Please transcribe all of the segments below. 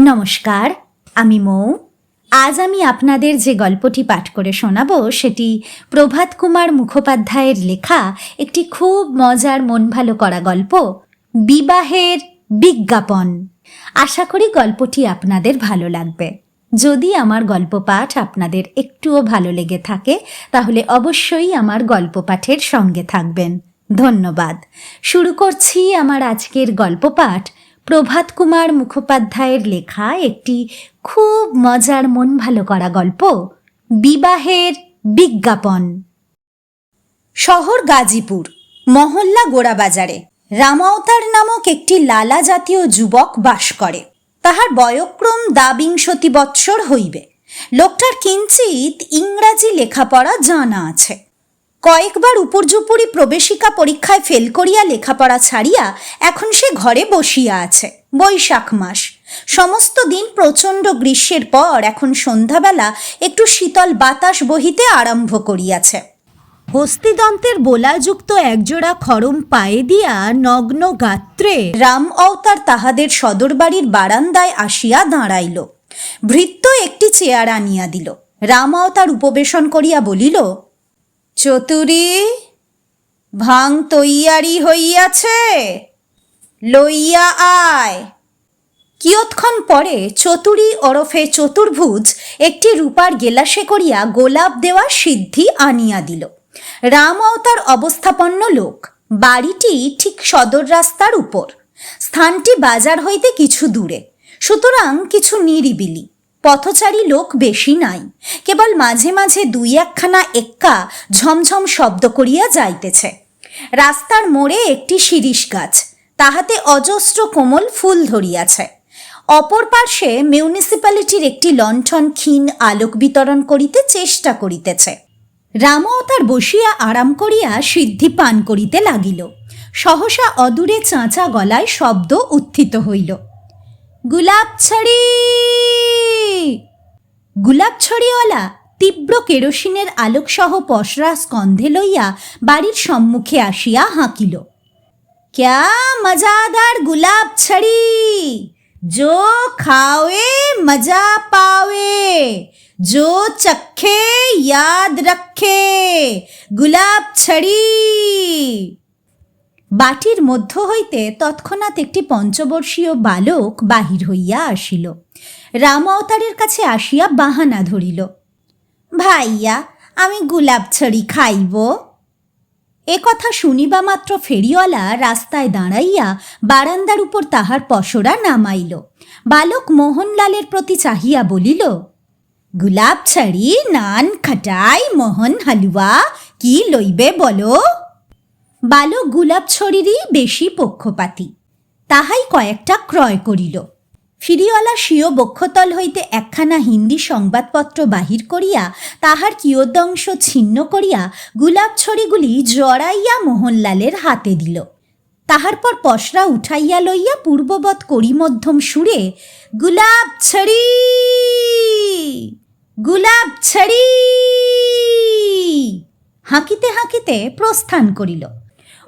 নমস্কার, আমি মৌ। আজ আমি আপনাদের যে গল্পটি পাঠ করে শোনাব, সেটি প্রভাত কুমার মুখোপাধ্যায়ের লেখা একটি খুব মজার মন ভালো করা গল্প, বিবাহের বিজ্ঞাপন। আশা করি গল্পটি আপনাদের ভালো লাগবে। যদি আমার গল্প পাঠ আপনাদের একটুও ভালো লেগে থাকে, তাহলে অবশ্যই আমার গল্প পাঠের সঙ্গে থাকবেন। ধন্যবাদ। শুরু করছি আমার আজকের গল্প পাঠ প্রভাত কুমার মুখোপাধ্যায়ের লেখা একটি খুব মজার মন ভালো করা গল্প, বিবাহের বিজ্ঞাপন। শহর গাজীপুর, মহল্লা গোড়াবাজারে। রামাওতার নামক একটি লালা জাতীয় যুবক বাস করে। তাহার বয়ক্রম দাবিংশতি বৎসর হইবে। লোকটার কিঞ্চিত ইংরাজি লেখাপড়া জানা আছে। কয়েকবার উপর্যুপুরি প্রবেশিকা পরীক্ষায় ফেল করিয়া লেখাপড়া ছাড়িয়া এখন সে ঘরে বসিয়া আছে, বৈশাখ মাস। সমস্ত দিন প্রচণ্ড গ্রীষ্মের পর এখন সন্ধ্যাবেলা একটু শীতল বাতাস বহিতে আরম্ভ করিয়াছে। হস্তিদন্তের বোলাযুক্ত একজোড়া খরম পায়ে দিয়া নগ্ন গাত্রে রাম অবতার তাহাদের সদর বাড়ির বারান্দায় আসিয়া দাঁড়াইল। ভৃত্য একটি চেয়ার আনিয়া দিল। রাম অবতার উপবেশন করিয়া বলিল চতুরি, ভাং তৈয়ারি হইয়াছে, লইয়া আয়। কিয়ৎক্ষণ পরে চতুরি ওরফে চতুর্ভুজ একটি রূপার গেলাসে করিয়া গোলাপ দেওয়া সিদ্ধি আনিয়া দিল। রাম অবতার অবস্থাপন্ন লোক, বাড়িটি ঠিক সদর রাস্তার উপর। স্থানটি বাজার হইতে কিছু দূরে, সুতরাং কিছু নিরিবিলি। পথচারী লোক বেশি নাই। কেবল মাঝে মাঝে দুই একখানা এক্কা ঝমঝম শব্দ করিয়া যাইতেছে। রাস্তার মোড়ে একটি শিরিষ গাছ, তাহাতে অজস্র কোমল ফুল ধরিয়াছে। অপর পার্শ্বে মিউনিসিপ্যালিটির একটি লণ্ঠন ক্ষীণ আলোক বিতরণ করিতে চেষ্টা করিতেছে। রামও তার বসিয়া আরাম করিয়া সিদ্ধি পান করিতে লাগিল। সহসা অদূরে চাঁচা গলায় শব্দ উত্থিত হইল। গুলাবছড়ি গুলাবছড়িওয়ালা তীব্র কেরোসিনের আলোকসহ পশরা স্কন্ধে লইয়া বাড়ির সম্মুখে আসিয়া হাঁকিল। ক্যা মজাদার গুলাব ছড়ি। জো খাওয়ে, মজা পাওয়ে। জো চক্ষে, ইয়াদ রক্ষে। গুলাব ছড়ি। বাটির মধ্য হইতে তৎক্ষণাৎ একটি পঞ্চবর্ষীয় বালক বাহির হইয়া আসিল। রাম অবতারের কাছে আসিয়া বাহানা ধরিল, ভাইয়া, আমি গোলাপ ছড়ি খাইব? এ কথা শুনিবা মাত্র ফেরিওয়ালা রাস্তায় দাঁড়াইয়া বারান্দার উপর তাহার পসরা নামাইল। বালক মোহনলালের প্রতি চাহিয়া বলিল গুলাব ছাড়ি, নান, খাটাই, মোহন, হালুয়া, কি লইবে বলো? বালক গুলাব ছড়িরই বেশি পক্ষপাতী। তাহাই কয়েকটা ক্রয় করিল। ফিরিওয়ালা স্বীয় বক্ষতল হইতে একখানা হিন্দি সংবাদপত্র বাহির করিয়া তাহার কিয়দংশ ছিন্ন করিয়া গুলাব ছড়িগুলি জড়াইয়া মোহনলালের হাতে দিল। তাহার পর পশরা উঠাইয়া লইয়া পূর্ববৎ করিমধ্যম সুরে গুলাব ছড়ি! গুলাব ছড়ি! হাঁকিতে হাঁকিতে প্রস্থান করিল।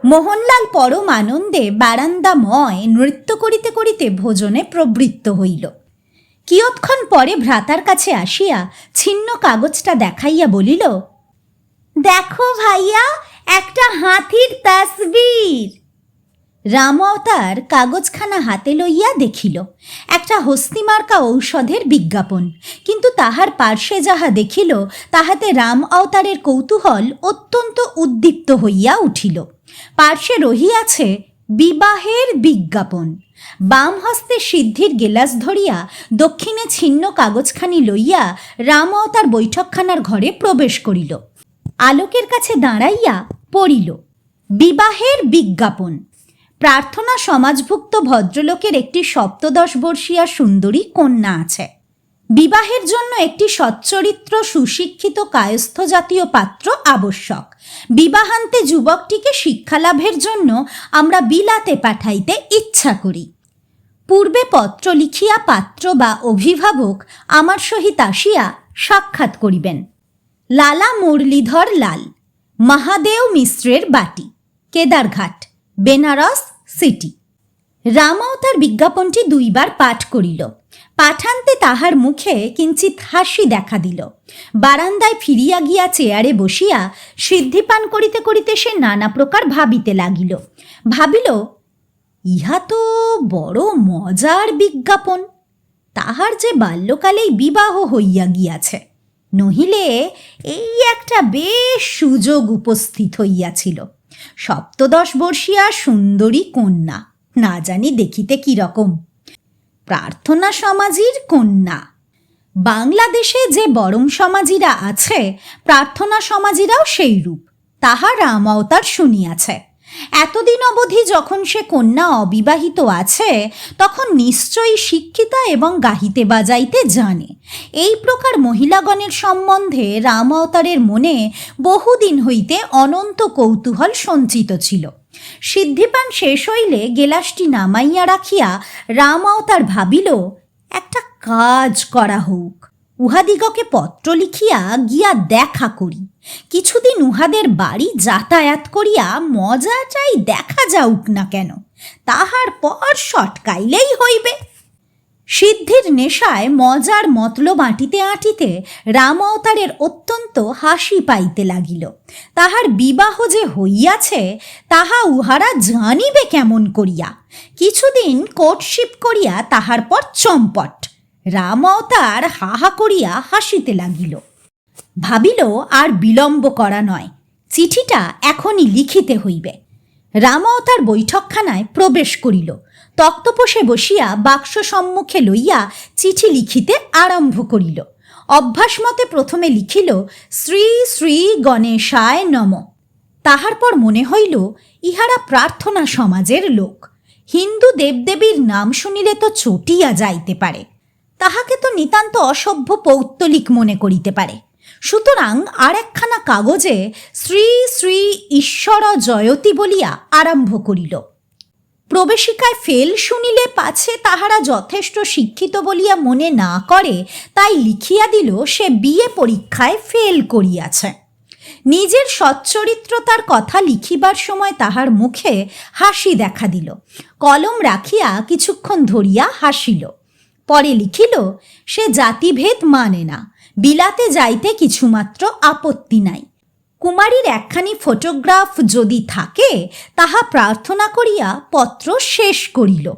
মোহনলাল পরম আনন্দে বারান্দাময় নৃত্য করিতে করিতে ভোজনে প্রবৃত্ত হইল। কিয়ৎক্ষণ পরে ভ্রাতার কাছে আসিয়া ছিন্ন কাগজটা দেখাইয়া বলিল, দেখো ভাইয়া, একটা হাতির তাসবির। রাম কাগজখানা হাতে লইয়া দেখিল, একটা হস্তিমার্কা ঔষধের বিজ্ঞাপন। কিন্তু তাহার পার্শ্বে যাহা দেখিল, তাহাতে রাম অবতারের কৌতূহল অত্যন্ত উদ্দীপ্ত হইয়া উঠিল। পার্শ্বে রহিয়াছে বিবাহের বিজ্ঞাপন। বাম হস্তে সিদ্ধির গেলাস ধরিয়া দক্ষিণে ছিন্ন কাগজখানি লইয়া রাম অবতার বৈঠকখানার ঘরে প্রবেশ করিল। আলোকের কাছে দাঁড়াইয়া পড়িল, বিবাহের বিজ্ঞাপন। প্রার্থনা সমাজভুক্ত ভদ্রলোকের একটি সপ্তদশ বর্ষীয়া সুন্দরী কন্যা আছে। বিবাহের জন্য একটি সচ্চরিত্র সুশিক্ষিত কায়স্থ জাতীয় পাত্র আবশ্যক। বিবাহান্তে যুবকটিকে শিক্ষালাভের জন্য আমরা বিলাতে পাঠাইতে ইচ্ছা করি। পূর্বে পত্র লিখিয়া পাত্র বা অভিভাবক আমার সহিত আসিয়া সাক্ষাৎ করিবেন। লালা মুরলীধর লাল, মহাদেও মিশ্রের বাটি, কেদারঘাট, বেনারস সিটি। রামাও তার বিজ্ঞাপনটি দুইবার পাঠ করিল। পাঠান্তে তাহার মুখে কিঞ্চিত হাসি দেখা দিল। বারান্দায় ফিরিয়া গিয়া চেয়ারে বসিয়া সিদ্ধিপান করিতে করিতে সে নানা প্রকার ভাবিতে লাগিল। ভাবিল, ইহা তো বড় মজার বিজ্ঞাপন। তাহার যে বাল্যকালেই বিবাহ হইয়া গিয়াছে, নহিলে এই একটা বেশ সুযোগ উপস্থিত হইয়াছিল। সপ্তদশ বর্ষীয়া সুন্দরী কন্যা, না জানি দেখিতে কীরকম প্রার্থনা সমাজির কন্যা। বাংলাদেশে যে বরম সমাজিরা আছে, প্রার্থনা সমাজিরাও সেই রূপ তাহা রাম অবতার শুনিয়াছে। এতদিন অবধি যখন সে কন্যা অবিবাহিত আছে, তখন নিশ্চয়ই শিক্ষিতা এবং গাহিতে বাজাইতে জানে। এই প্রকার মহিলাগণের সম্বন্ধে রাম অবতারের মনে বহুদিন হইতে অনন্ত কৌতূহল সঞ্চিত ছিল। সিদ্ধিপান শেষ হইলে গেলাসটি নামাইয়া রাখিয়া রাম তার ভাবিল, একটা কাজ করা হোক। উহাদিগকে পত্র লিখিয়া গিয়া দেখা করি। কিছুদিন উহাদের বাড়ি যাতায়াত করিয়া মজাটাই দেখা যাউক না কেন, তাহার পর সটকাইলেই হইবে। সিদ্ধির নেশায় মজার মতলব আঁটিতে আঁটিতে রাম অবতারের অত্যন্ত হাসি পাইতে লাগিল। তাহার বিবাহ যে হইয়াছে, তাহা উহারা জানিবে কেমন করিয়া। কিছুদিন কোর্টশিপ করিয়া তাহার পর চম্পট। রাম অবতার হাহা করিয়া হাসিতে লাগিল। ভাবিল, আর বিলম্ব করা নয়, চিঠিটা এখনই লিখিতে হইবে। রাম অবতার বৈঠকখানায় প্রবেশ করিল। তক্তপোষে বসিয়া বাক্স সম্মুখে লইয়া চিঠি লিখিতে আরম্ভ করিল। অভ্যাস মতে প্রথমে লিখিল, শ্রী শ্রী গণেশায় নম। তাহার পর মনে হইল, ইহারা প্রার্থনা সমাজের লোক। হিন্দু দেবদেবীর নাম শুনিলে তো চটিয়া যাইতে পারে। তাহাকে তো নিতান্ত অসভ্য পৌত্তলিক মনে করিতে পারে। সুতরাং আর একখানা কাগজে শ্রী শ্রী ঈশ্বর জয়তী বলিয়া আরম্ভ করিল। প্রবেশিকায় ফেল শুনিলে পাছে তাহারা যথেষ্ট শিক্ষিত বলিয়া মনে না করে, তাই লিখিয়া দিল, সে বিয়ে পরীক্ষায় ফেল করিয়াছে। নিজের সচ্চরিত্রতার কথা লিখিবার সময় তাহার মুখে হাসি দেখা দিল। কলম রাখিয়া কিছুক্ষণ ধরিয়া হাসিল। পরে লিখিল, সে জাতিভেদ মানে না, বিলাতে যাইতে কিছুমাত্র আপত্তি নাই। কুমারীর একখানি ফটোগ্রাফ যদি থাকে, তাহা প্রার্থনা করিয়া পত্র শেষ করিল।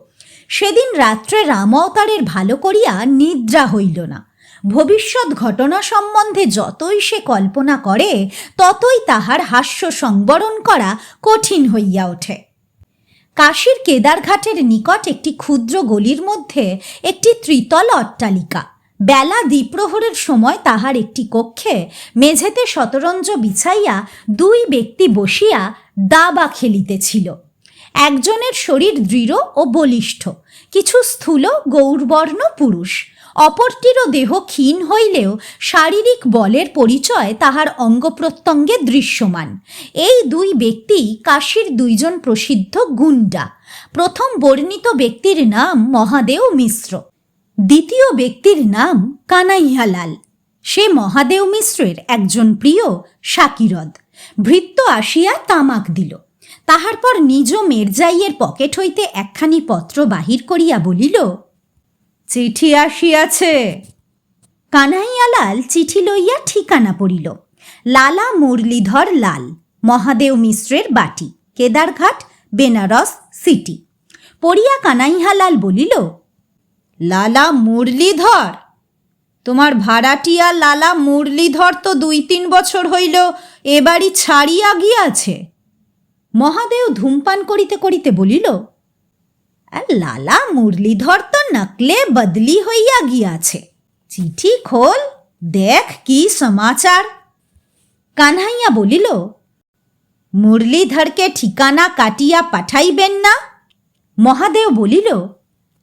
সেদিন রাত্রে রাম ভালো করিয়া নিদ্রা হইল না। ভবিষ্যৎ ঘটনা সম্বন্ধে যতই সে কল্পনা করে, ততই তাহার হাস্য সংবরণ করা কঠিন হইয়া ওঠে। কাশীর কেদারঘাটের নিকট একটি ক্ষুদ্র গলির মধ্যে একটি ত্রিতল অট্টালিকা। বেলা দ্বিপ্রহরের সময় তাহার একটি কক্ষে মেঝেতে শতরঞ্জ বিছাইয়া দুই ব্যক্তি বসিয়া দাবা খেলিতেছিল। একজনের শরীর দৃঢ় ও বলিষ্ঠ, কিছু স্থূল গৌরবর্ণ পুরুষ। অপরটিরও দেহ ক্ষীণ হইলেও শারীরিক বলের পরিচয় তাহার অঙ্গ প্রত্যঙ্গে দৃশ্যমান। এই দুই ব্যক্তি কাশীর দুইজন প্রসিদ্ধ গুন্ডা প্রথম বর্ণিত ব্যক্তির নাম মহাদেও মিশ্র। দ্বিতীয় ব্যক্তির নাম কানাইয়ালাল সে মহাদেও মিশ্রের একজন প্রিয় শাকিরদ ভৃত্য আসিয়া তামাক দিল। তাহার পর নিজ মেরজাইয়ের পকেট হইতে একখানি পত্র বাহির করিয়া বলিল, চিঠি আসিয়াছে। কানাইয়ালাল চিঠি লইয়া ঠিকানা পড়িল, লালা মুরলীধর লাল মহাদেও মিশ্রের বাটি, কেদারঘাট, বেনারস সিটি। পড়িয়া কানাইহালাল বলিল লালা মুরলীধর। তোমার ভাড়াটিয়া লালা মুরলীধর তো দুই তিন বছর হইল, এ বাড়ি ছাড়িয়া গিয়াছে। মহাদেও ধূমপান করিতে করিতে বলিল লালা মুরলীধর তো নকলে বদলি হইয়া গিয়াছে। চিঠি খোল, দেখ কি সমাচার। কানহাইয়া বলিল, মুরলীধরকে ঠিকানা কাটিয়া পাঠাইবেন না? মহাদেব বলিল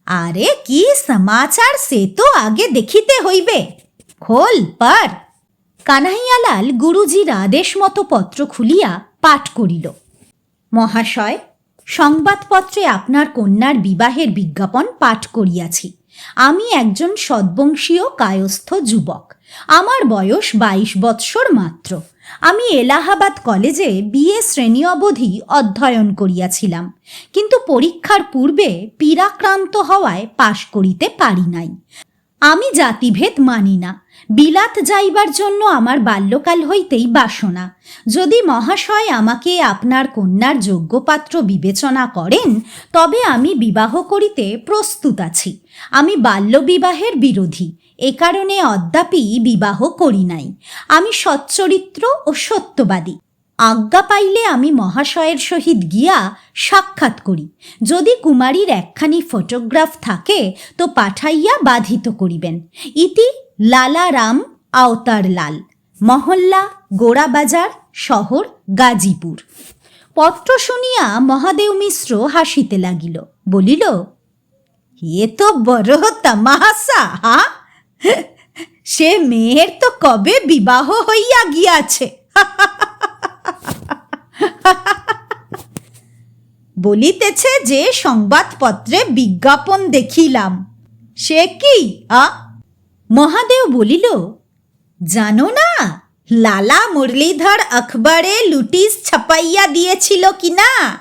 আরে কি সমাচার সে তো আগে দেখিতে হইবে। খোল, পার। কানাইয়ালাল গুরুজির আদেশ মতো পত্র খুলিয়া পাঠ করিল। মহাশয়, সংবাদপত্রে আপনার কন্যার বিবাহের বিজ্ঞাপন পাঠ করিয়াছি। আমি একজন সদ্বংশীয় কায়স্থ যুবক। আমার বয়স বাইশ বৎসর মাত্র। আমি এলাহাবাদ কলেজে বিএ শ্রেণি অবধি অধ্যয়ন করিয়াছিলাম, কিন্তু পরীক্ষার পূর্বে পীড়াক্রান্ত হওয়ায় পাশ করিতে পারি নাই। আমি জাতিভেদ মানি না, বিলাত যাইবার জন্য আমার বাল্যকাল হইতেই বাসনা। যদি মহাশয় আমাকে আপনার কন্যার যোগ্যপাত্র বিবেচনা করেন, তবে আমি বিবাহ করিতে প্রস্তুত আছি। আমি বাল্যবিবাহের বিরোধী এ কারণে অদ্যাপি বিবাহ করি নাই। আমি সচ্চরিত্র ও সত্যবাদী। আজ্ঞা পাইলে আমি মহাশয়ের সহিত গিয়া সাক্ষাৎ করি। যদি কুমারীর একখানি ফটোগ্রাফ থাকে, তো পাঠাইয়া বাধিত করিবেন। ইতি লালারাম আওতার লাল, মহল্লা, গোড়াবাজার, শহর, গাজীপুর। পত্র শুনিয়া মহাদেব মিশ্র হাসিতে লাগিল, বলিল, এ তো বড় তামাশা, হা? সে মেয়ের তো কবে বিবাহ হইয়া গিয়াছে? বলিতেছে যে সংবাদপত্রে বিজ্ঞাপন দেখিলাম। সে কি, আ? মহাদেব বলিল, জানো না, লালা মুরলীধর আখবরে লুটিস ছাপাইয়া দিয়েছিল কিনা?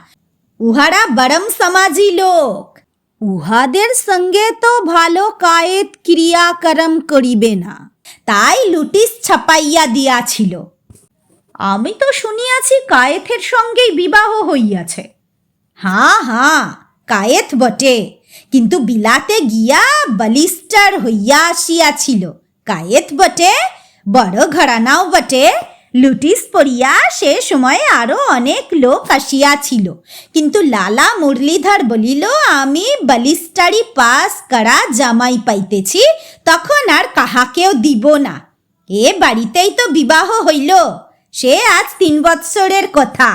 উহারা বরম সমাজি লোক। উহাদের সঙ্গে তো ভালো কায়েত ক্রিয়াকরম করিবে না। তাই লুটিস ছাপাইয়া দিয়াছিল। আমি তো শুনিয়াছি কায়েথের সঙ্গেই বিবাহ হইয়াছে। হাঁ হাঁ, কায়েথ বটে। কিন্তু বিলাতে গিয়া বলিস্টার হইয়া আসিয়াছিল। কায়েত বটে, বড় ঘরানাও বটে লুটিস পড়িয়া সে সময়ে আরও অনেক লোক আসিয়াছিল। কিন্তু লালা মুরলীধর বলিল, আমি বলিস্টারি পাস করা জামাই পাইতেছি, তখন আর কাহাকেও দিব না। এ বাড়িতেই তো বিবাহ হইল, সে আজ তিন বৎসরের কথা।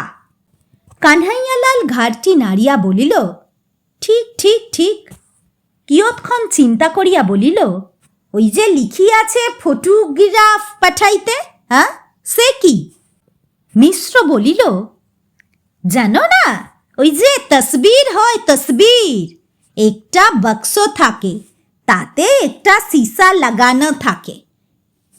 কানহাইয়ালাল ঘাটটি নাড়িয়া বলিল, ঠিক ঠিক ঠিক। কিয়ৎক্ষণ চিন্তা করিয়া বলিল, ওই যে লিখিয়াছে ফটোগ্রাফ পাঠাইতে হ্যাঁ? সে কি? মিশ্র বলিল, জানো না, ওই যে তসবির হয় তসবির, একটা বাক্স থাকে, তাতে একটা সীসা লাগানো থাকে।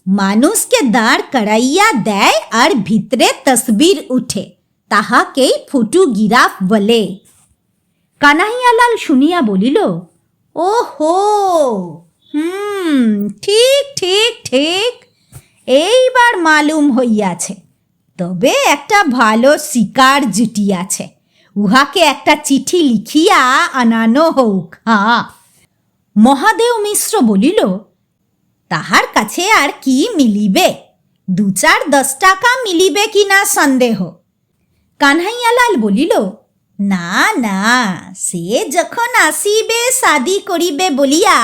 মানুষকে দাঁড় করাইয়া দেয় আর ভিতরে তসবির উঠে তাহাকেই ফটোগ্রাফ বলে। কানাইয়ালাল শুনিয়া বলিল ও হো হুম, ঠিক ঠিক ঠিক। এইবার মালুম হইয়াছে। তবে একটা ভালো শিকার জুটিয়াছে উহাকে একটা চিঠি লিখিয়া আনানো হোক হ্যাঁ মহাদেব মিশ্র বলিল, তাহার কাছে আর কি মিলিবে? দু চার দশ টাকা মিলিবে কিনা সন্দেহ? কানহাইয়ালাল বলিল, না না, সে যখন আসিবে শাদি করিবে বলিয়া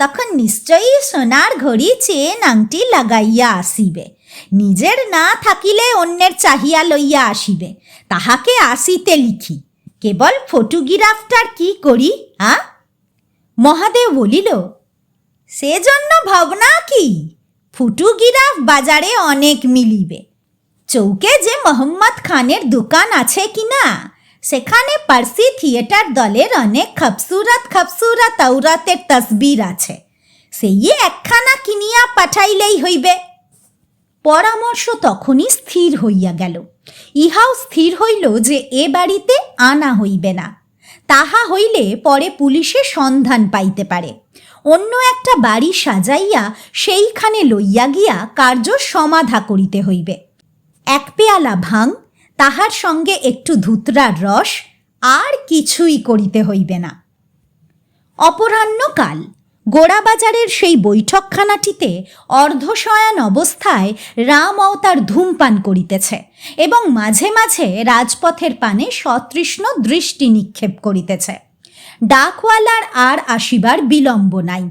তখন নিশ্চয়ই সোনার ঘড়ি চেন আংটি লাগাইয়া আসিবে। নিজের না থাকিলে অন্যের চাহিয়া লইয়া আসিবে। তাহাকে আসিতে লিখি, কেবল ফটোগ্রাফটার কি করি হ্যাঁ মহাদেব বলিল, সেজন্য ভাবনা কি? ফটোগ্রাফ বাজারে অনেক মিলিবে। চৌকে যে মোহাম্মদ খানের দোকান আছে কি না সেখানে পার্সি থিয়েটার দলের অনেক খবসুরত খবসুরত আউরাতের তসবির আছে। সেই একখানা কিনিয়া পাঠাইলেই হইবে। পরামর্শ তখনই স্থির হইয়া গেল। ইহাও স্থির হইল যে এ বাড়িতে আনা হইবে না। তাহা হইলে পরে পুলিশে সন্ধান পাইতে পারে। অন্য একটা বাড়ি সাজাইয়া সেইখানে লইয়া গিয়া কার্য সমাধা করিতে হইবে। এক পেয়ালা ভাং তাহার সঙ্গে একটু ধুতরার রস আর কিছুই করিতে হইবে না। অপরাহ্নকাল গোড়াবাজারের সেই বৈঠকখানাটিতে অর্ধশয়ান অবস্থায় রাম অবতার ধূমপান করিতেছে এবং মাঝে মাঝে রাজপথের পানে সতৃষ্ণ দৃষ্টি নিক্ষেপ করিতেছে। ডাকওয়ালার আর আসিবার বিলম্ব নাই।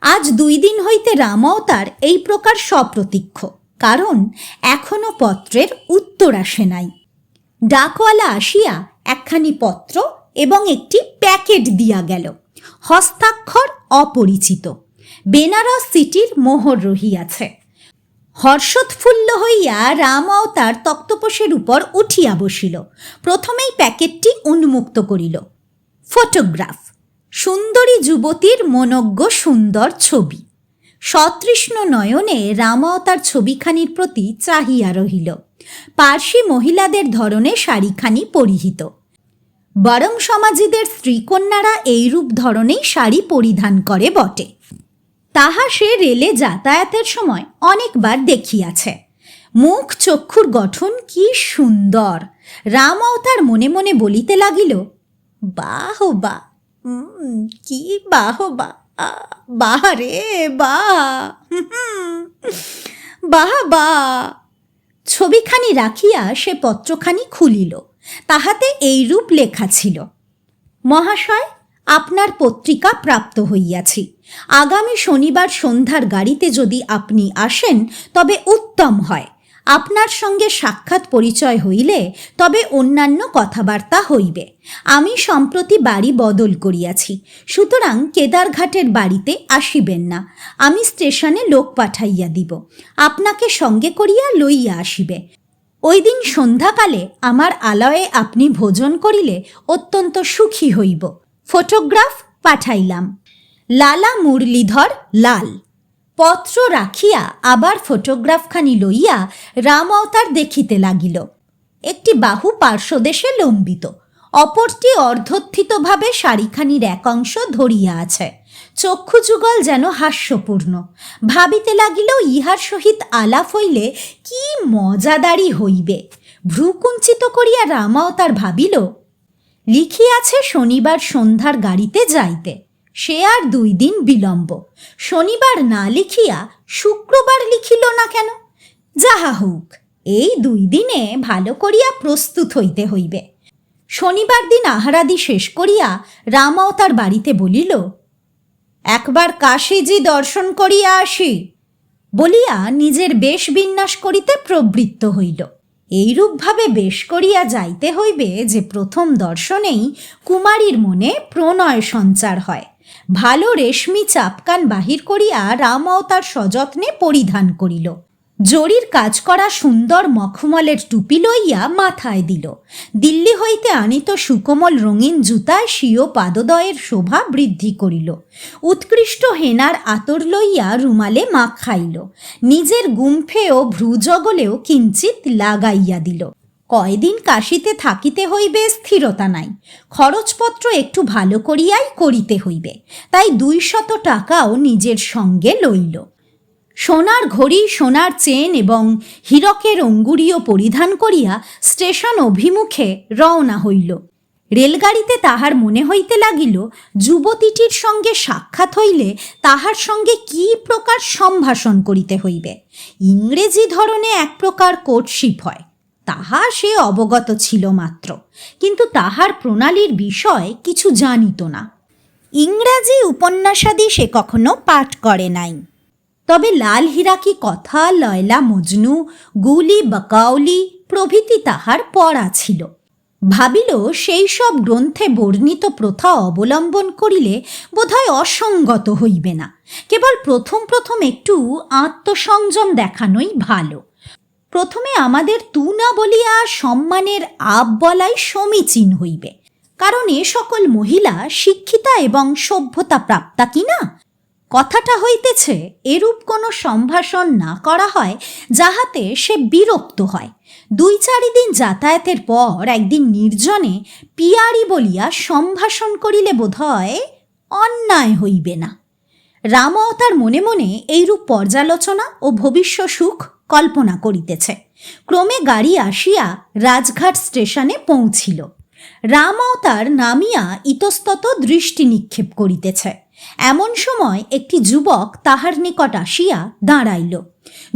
আজ দুই দিন হইতে রাম অবতার এই প্রকার সপ্রতীক্ষ। কারণ এখনও পত্রের উত্তর আসে নাই। ডাকওয়ালা আসিয়া একখানি পত্র এবং একটি প্যাকেট দিয়া গেল। হস্তাক্ষর অপরিচিত। বেনারস সিটির মোহর রহিয়াছে। হর্ষোৎফুল্ল হইয়া রাম অবতার তক্তপোষের উপর উঠিয়া বসিল। প্রথমেই প্যাকেটটি উন্মুক্ত করিল। ফটোগ্রাফ। সুন্দরী যুবতীর মনজ্ঞ সুন্দর ছবি। সতৃষ্ণ নয়নে রামাবতার ছবিখানির প্রতি চাহিয়া রহিল। পার্সি মহিলাদের ধরনে শাড়িখানি পরিহিত। বরং সমাজীদের স্ত্রীকন্যারা এইরূপ ধরনেই শাড়ি পরিধান করে বটে। তাহা সে রেলে যাতায়াতের সময় অনেকবার দেখিয়াছে। মুখ চক্ষুর গঠন কি সুন্দর! রাম অবতার মনে মনে বলিতে লাগিল বাহ বা কি বাহ বা বাহ রে বাহ। বাহ বা ছবিখানি রাখিয়া সে পত্রখানি খুলিল। তাহাতে এইরূপ লেখা ছিল, মহাশয়, আপনার পত্রিকা প্রাপ্ত হইয়াছি। আগামী শনিবার সন্ধ্যার গাড়িতে যদি আপনি আসেন, তবে উত্তম হয়। আপনার সঙ্গে সাক্ষাৎ পরিচয় হইলে তবে অন্যান্য কথাবার্তা হইবে। আমি সম্প্রতি বাড়ি বদল করিয়াছি, সুতরাং কেদারঘাটের বাড়িতে আসিবেন না। আমি স্টেশনে লোক পাঠাইয়া দিব, আপনাকে সঙ্গে করিয়া লইয়া আসিবে। ওই দিন সন্ধ্যাকালে আমার আলয়ে আপনি ভোজন করিলে অত্যন্ত সুখী হইব। ফটোগ্রাফ পাঠাইলাম। লালা মুরলীধর লাল। পত্র রাখিয়া আবার ফটোগ্রাফখানি লইয়া রাম অবতার দেখিতে লাগিল। একটি বাহু পার্শ্বদেশে লম্বিত। অপরটি অর্ধত্থিতভাবে শাড়িখানির এক অংশ ধরিয়া আছে। চক্ষু যুগল যেন হাস্যপূর্ণ। ভাবিতে লাগিল, ইহার সহিত আলাপ হইলে কি মজাদারি হইবে। ভ্রুকুঞ্চিত করিয়া রামাবতার ভাবিল, লিখিয়াছে শনিবার সন্ধ্যার গাড়িতে যাইতে। সে আর দুই দিন বিলম্ব। শনিবার না লিখিয়া শুক্রবার লিখিল না কেন? যাহা হোক, এই দুই দিনে ভালো করিয়া প্রস্তুত হইতে হইবে। শনিবার দিন আহারাদি শেষ করিয়া রামাও তার বাড়িতে বলিল, একবার কাশীজি দর্শন করিয়া আসি। বলিয়া নিজের বেশ বিন্যাস করিতে প্রবৃত্ত হইল। এইরূপভাবে বেশ করিয়া যাইতে হইবে যে প্রথম দর্শনেই কুমারীর মনে প্রণয় সঞ্চার হয়। ভালো রেশমি চাপকান বাহির করিয়া রাম তার সযত্নে পরিধান করিল। জরির কাজ করা সুন্দর মখমলের টুপি লইয়া মাথায় দিল। দিল্লি হইতে আনিত সুকোমল রঙিন জুতায় স্বীয় পাদদয়ের শোভা বৃদ্ধি করিল। উৎকৃষ্ট হেনার আতর লইয়া রুমালে মাখ খাইল নিজের গুম্ফে ও ভ্রুজগলেও কিঞ্চিত লাগাইয়া দিল। কয়দিন কাশিতে থাকিতে হইবে, স্থিরতা নাই। খরচপত্র একটু ভালো করিয়াই করিতে হইবে। তাই দুই শত টাকাও নিজের সঙ্গে লইল। সোনার ঘড়ি, সোনার চেন এবং হীরকের অঙ্গুরীয় পরিধান করিয়া স্টেশন অভিমুখে রওনা হইল। রেলগাড়িতে তাহার মনে হইতে লাগিল, যুবতীটির সঙ্গে সাক্ষাৎ হইলে তাহার সঙ্গে কি প্রকার সম্ভাষণ করিতে হইবে। ইংরেজি ধরনে এক প্রকার কোর্টশিপ হয়। তাহা সে অবগত ছিল মাত্র। কিন্তু তাহার প্রণালীর বিষয় কিছু জানিত না। ইংরাজি উপন্যাসাদি সে কখনো পাঠ করে নাই। তবে লাল হীরা কি কথা, লয়লা মজনু, গুলি বকাউলি প্রভৃতি তাহার পড়া ছিল। ভাবিল সেই সব গ্রন্থে বর্ণিত প্রথা অবলম্বন করিলে বোধহয় অসঙ্গত হইবে না। কেবল প্রথম প্রথম একটু আত্মসংযম দেখানোই ভালো। প্রথমে আমাদের তু না বলিয়া সম্মানের আপ বলাই সমীচীন হইবে। কারণ এ সকল মহিলা শিক্ষিতা এবং সভ্যতা প্রাপ্তা কিনা কথাটা হইতেছে, এরূপ কোনো সম্ভাষণ না করা হয় যাহাতে সে বিরক্ত হয়। দুই চারিদিন যাতায়াতের পর একদিন নির্জনে পিয়ারি বলিয়া সম্ভাষণ করিলে বোধহয় অন্যায় হইবে না। রামও তার মনে মনে এইরূপ পর্যালোচনা ও ভবিষ্য সুখ কল্পনা করিতেছে। ক্রমে গাড়ি আসিয়া রাজঘাট স্টেশনে পৌঁছিল। রাম অবতার নামিয়া ইতস্তত দৃষ্টি নিক্ষেপ করিতেছে। এমন সময় একটি যুবক তাহার নিকট আসিয়া দাঁড়াইল।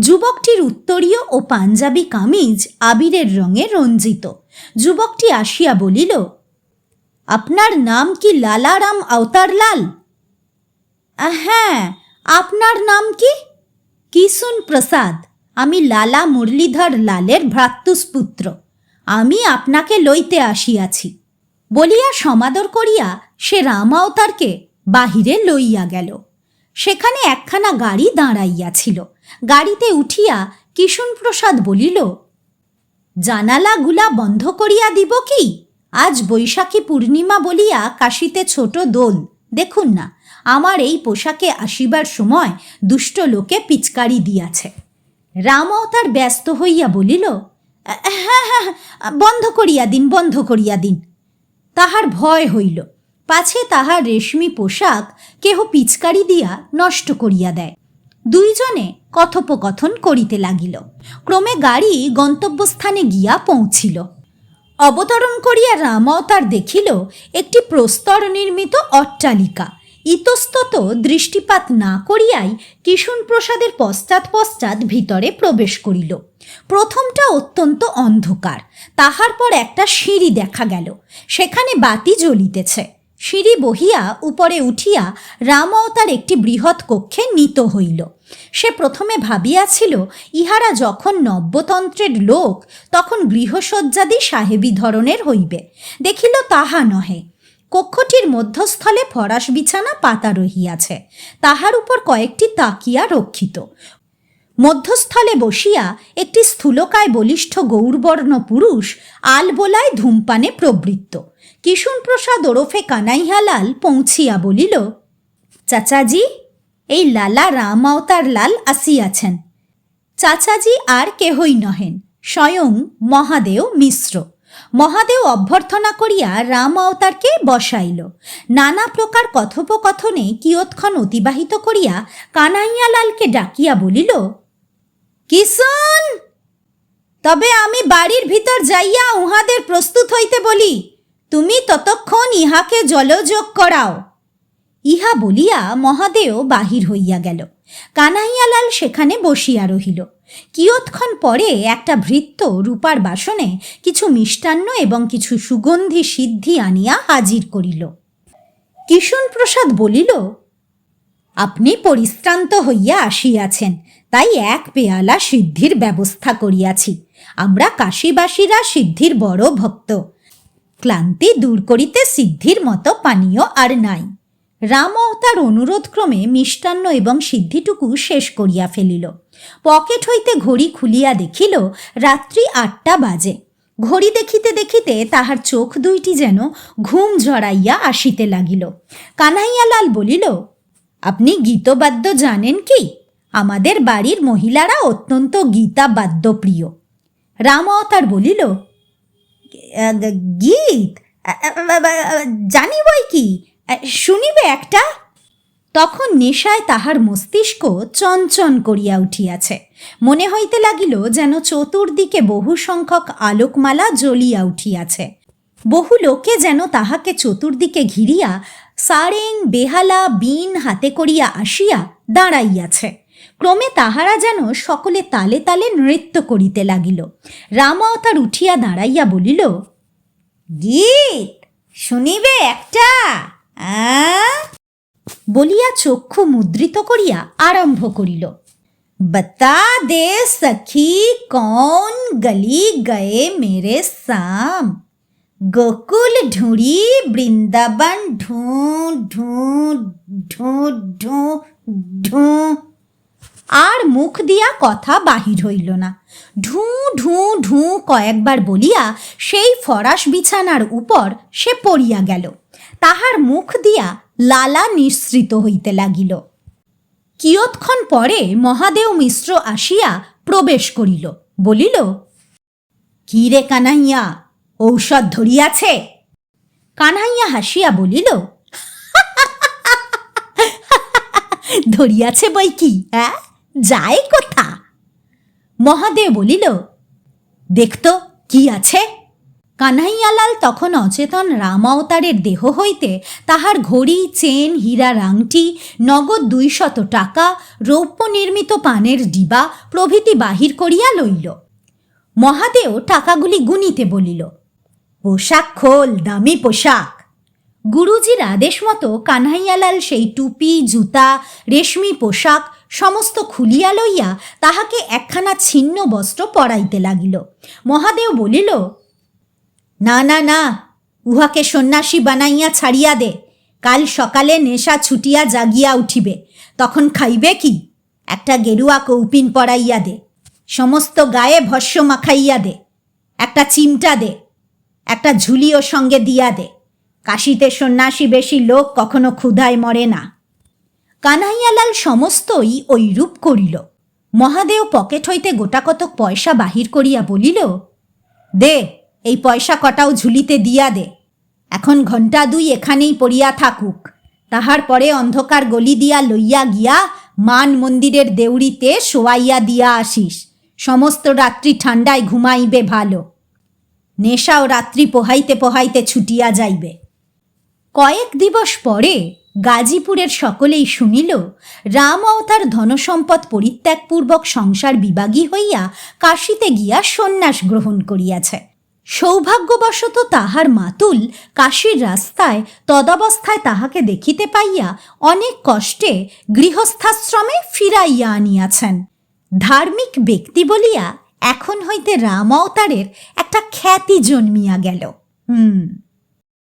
যুবকটির উত্তরীয় ও পাঞ্জাবি কামিজ আবিরের রঙে রঞ্জিত। যুবকটি আসিয়া বলিল আপনার নাম কি লালারাম আওতারলাল? "আহ, হ্যাঁ আপনার নাম কি? কিশুন প্রসাদ আমি লালা মুরলীধর লালের ভ্রাতুষ্পুত্র আমি আপনাকে লইতে আসিয়াছি। বলিয়া সমাদর করিয়া সে রামাবতারকে বাহিরে লইয়া গেল। সেখানে একখানা গাড়ি দাঁড়াইয়াছিল। গাড়িতে উঠিয়া কিশুন প্রসাদ বলিল, জানালাগুলা বন্ধ করিয়া দিব কি? আজ বৈশাখী পূর্ণিমা বলিয়া কাশিতে ছোট দোল। দেখুন না, আমার এই পোশাকে আসিবার সময় দুষ্ট লোকে পিচকারি দিয়াছে। রাম অবতার ব্যস্ত হইয়া বলিল হ্যাঁ হ্যাঁ, বন্ধ করিয়া দিন বন্ধ করিয়া দিন। তাহার ভয় হইল। পাছে তাহার রেশমি পোশাক কেহ পিচকারি দিয়া নষ্ট করিয়া দেয়। দুইজনে কথোপকথন করিতে লাগিল। ক্রমে গাড়ি গন্তব্যস্থানে গিয়া পৌঁছিল। অবতরণ করিয়া রাম অবতার দেখিল একটি প্রস্তর নির্মিত অট্টালিকা। ইতস্তত দৃষ্টিপাত না করিয়াই কিশুন প্রসাদের পশ্চাৎ পশ্চাৎ ভিতরে প্রবেশ করিল। প্রথমটা অত্যন্ত অন্ধকার, তাহার পর একটা সিঁড়ি দেখা গেল, সেখানে বাতি জ্বলিতেছে। সিঁড়ি বহিয়া উপরে উঠিয়া রাম অবতার একটি বৃহৎ কক্ষে নীত হইল। সে প্রথমে ভাবিয়াছিল, ইহারা যখন নব্যতন্ত্রের লোক, তখন গৃহসজ্জাদি সাহেবী ধরনের হইবে। দেখিল তাহা নহে। কক্ষটির মধ্যস্থলে ফরাস বিছানা পাতা রহিয়াছে, তাহার উপর কয়েকটি তাকিয়া রক্ষিত। মধ্যস্থলে বসিয়া একটি স্থূলকায় বলিষ্ঠ গৌরবর্ণ পুরুষ আলবোলায় ধূমপানে প্রবৃত্ত। কিশুন প্রসাদ ওরফে কানাইহালাল পৌঁছিয়া বলিল, চাচাজি, এই লালা রাম অবতার লাল আসিয়াছেন। চাচাজি আর কেহই নহেন, স্বয়ং মহাদেও মিশ্র। মহাদেও অভ্যর্থনা করিয়া রাম অবতারকে বসাইল। নানা প্রকার কথোপকথনে কিয়ৎক্ষণ অতিবাহিত করিয়া কানাইয়ালালকে ডাকিয়া বলিল, কিষণ! তবে আমি বাড়ির ভিতর যাইয়া উহাদের প্রস্তুত হইতে বলি, তুমি ততক্ষণ ইহাকে জলযোগ করাও। ইহা বলিয়া মহাদেও বাহির হইয়া গেল। কানাইয়ালাল সেখানে বসিয়া রহিল। কিয়ৎক্ষণ পরে একটা ভৃত্য রূপার বাসনে কিছু মিষ্টান্ন এবং কিছু সুগন্ধি সিদ্ধি আনিয়া হাজির করিল। কিশুন প্রসাদ বলিল, আপনি পরিশ্রান্ত হইয়া আসিয়াছেন, তাই এক পেয়ালা সিদ্ধির ব্যবস্থা করিয়াছি। আমরা কাশীবাসীরা সিদ্ধির বড় ভক্ত। ক্লান্তি দূর করিতে সিদ্ধির মতো পানীয় আর নাই। রাম তার অনুরোধক্রমে মিষ্টান্ন এবং সিদ্ধিটুকু শেষ করিয়া ফেলিল। পকেট হইতে ঘড়ি খুলিয়া দেখিল, রাত্রি আটটা বাজে। ঘড়ি দেখিতে দেখিতে তাহার চোখ দুইটি যেন ঘুম জড়াইয়া আসিতে লাগিল। কানাইয়ালাল বলিল, আপনি গীতবাদ্য জানেন কি? আমাদের বাড়ির মহিলারা অত্যন্ত গীতাবাদ্য প্রিয় রাম অবতার বলিল গীত? জানি বই কি? শুনিবে একটা? তখন নেশায় তাহার মস্তিষ্ক চঞ্চন করিয়া উঠিয়াছে। মনে হইতে লাগিল যেন চতুর্দিকে বহু সংখ্যক আলোকমালা জ্বলিয়া উঠিয়াছে। বহু লোকে যেন তাহাকে চতুর্দিকে ঘিরিয়া সারেং, বেহালা বিন হাতে করিয়া আসিয়া দাঁড়াইয়াছে। ক্রমে তাহারা যেন সকলে তালে তালে নৃত্য করিতে লাগিল। রামাও তার উঠিয়া দাঁড়াইয়া বলিল, গীত, শুনিবে একটা? বলিয়া চক্ষু মুদ্রিত করিয়া আরম্ভ করিল। বতা দে সখী, কৌন গলি গয়ে মেরে সাম। গোকুল ঢুঁড়ি বৃন্দাবন ঢু ঢু ঢু ঢু ঢু। আর মুখ দিয়া কথা বাহির হইল না। ঢু ঢু ঢু কয়েকবার বলিয়া সেই ফরাস বিছানার উপর সে পড়িয়া গেল। তাহার মুখ দিয়া লালা নিঃসৃত হইতে লাগিল। কিয়ৎক্ষণ পরে মহাদেও মিশ্র আসিয়া প্রবেশ করিল, বলিল কি রে কানাইয়া, ঔষধ ধরিয়াছে? কানাইয়া হাসিয়া বলিল ধরিয়াছে বই কি যায় কোথা? মহাদেব বলিল, দেখতো কি আছে? কানাইয়ালাল তখন অচেতন রাম অবতারের দেহ হইতে তাহার ঘড়ি, চেন হীরার আংটি নগদ দুইশত টাকা, রৌপ্য নির্মিত পানের ডিবা প্রভৃতি বাহির করিয়া লইল। মহাদেও টাকাগুলি গুনিতে বলিল, পোশাক খোল, দামি পোশাক। গুরুজির আদেশ মতো কানহাইয়ালাল সেই টুপি, জুতা, রেশমি পোশাক সমস্ত খুলিয়া লইয়া তাহাকে একখানা ছিন্ন বস্ত্র পরাইতে লাগিল। মহাদেও বলিল না না না, উহাকে সন্ন্যাসী বানাইয়া ছাড়িয়া দে। কাল সকালে নেশা ছুটিয়া জাগিয়া উঠিবে, তখন খাইবে কি? একটা গেরুয়া কৌপিন পরাইয়া দে, সমস্ত গায়ে ভস্য মাখাইয়া দে, একটা চিমটা দে, একটা ঝুলিও সঙ্গে দিয়া দে। কাশিতে সন্ন্যাসী বেশি লোক কখনো ক্ষুধায় মরে না। কানাইয়ালাল সমস্তই ঐরূপ করিল। মহাদেও পকেট হইতে গোটাকতক পয়সা বাহির করিয়া বলিল, দে এই পয়সা কটাও ঝুলিতে দিয়া দে। এখন ঘণ্টা দুই এখানেই পড়িয়া থাকুক। তাহার পরে অন্ধকার গলি দিয়া লইয়া গিয়া মান মন্দিরের দেউড়িতে শোয়াইয়া দিয়া আসিস। সমস্ত রাত্রি ঠান্ডায় ঘুমাইবে ভালো। নেশাও রাত্রি পোহাইতে পোহাইতে ছুটিয়া যাইবে। কয়েক দিবস পরে গাজীপুরের সকলেই শুনিল, রাম অবতার ধনসম্পদ পরিত্যাগপূর্বক সংসার বিভাগী হইয়া কাশিতে গিয়া সন্ন্যাস গ্রহণ করিয়াছে। সৌভাগ্যবশত তাহার মাতুল কাশীর রাস্তায় তদাবস্থায় তাহাকে দেখিতে পাইয়া অনেক কষ্টে গৃহস্থাশ্রমে ফিরাইয়া আনিয়াছেন। ধার্মিক ব্যক্তি বলিয়া এখন হইতে রাম অবতারের একটা খ্যাতি জন্মিয়া গেল। হুম।